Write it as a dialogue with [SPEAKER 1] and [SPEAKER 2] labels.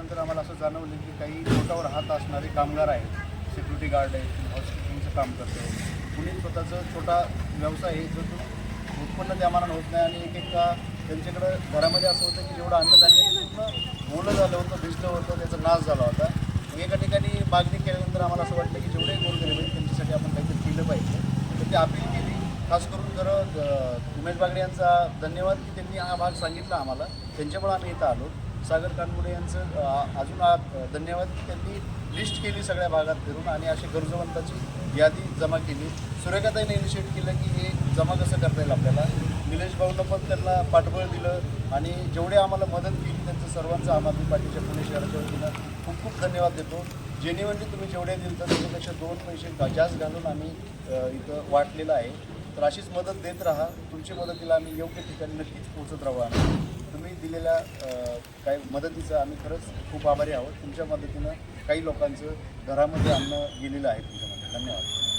[SPEAKER 1] आल्यानंतर आम्हाला असं जाणवलं की काही पोटावर हात असणारे कामगार आहेत. सिक्युरिटी गार्ड आहेत हॉस्पिटलचं काम करते कुणी स्वतःचं छोटा व्यवसाय आहे जो तो उत्पन्न त्या मानानं होत नाही आणि एक एक त्यांच्याकडं घरामध्ये असं होतं की जेवढं अन्नधान्य पूर्ण ओलं झालं होतं भिजलं होतं त्याचा नाश झाला होता. मग एका ठिकाणी मागणी केल्यानंतर आम्हाला असं वाटलं की जेवढे गोरगरीब आहेत त्यांच्यासाठी आपण काहीतरी केलं पाहिजे. तर ते अपील केली. खास करून जर उमेश बागडे यांचा धन्यवाद की त्यांनी हा भाग सांगितला आम्हाला. त्यांच्यामुळे आम्ही इथं आलो. सागर कानगुडे यांचं अजून आ- धन्यवाद. त्यांनी लिस्ट केली सगळ्या भागात फिरून आणि अशी गरजवंताची यादी जमा केली. सुरेखाताईने इनिशिएट केलं की हे जमा कसं करता येईल आपल्याला? निलेश भाऊनं पण त्यांना पाठबळ दिलं आणि जेवढे आम्हाला मदत केली त्यांचं सर्वांचं आम आदमी पार्टीच्या पुणे शहराच्या वतीनं खूप खूप धन्यवाद देतो. जेन्युअनली तुम्ही जेवढे दिलं तर त्याच्यापेक्षा दोन पैसे जास्त घालून आम्ही इथं वाटलेलं आहे. तर अशीच मदत देत राहा. तुमची मदतीला आम्ही योग्य ठिकाणी नक्कीच पोहोचत राहू आम्ही. तुम्ही दिलेल्या काही मदतीचं आम्ही खरंच खूप आभारी आहोत. तुमच्या मदतीनं काही लोकांचं घरामध्ये अन्न गेलेलं आहे तुमच्यामध्ये. धन्यवाद.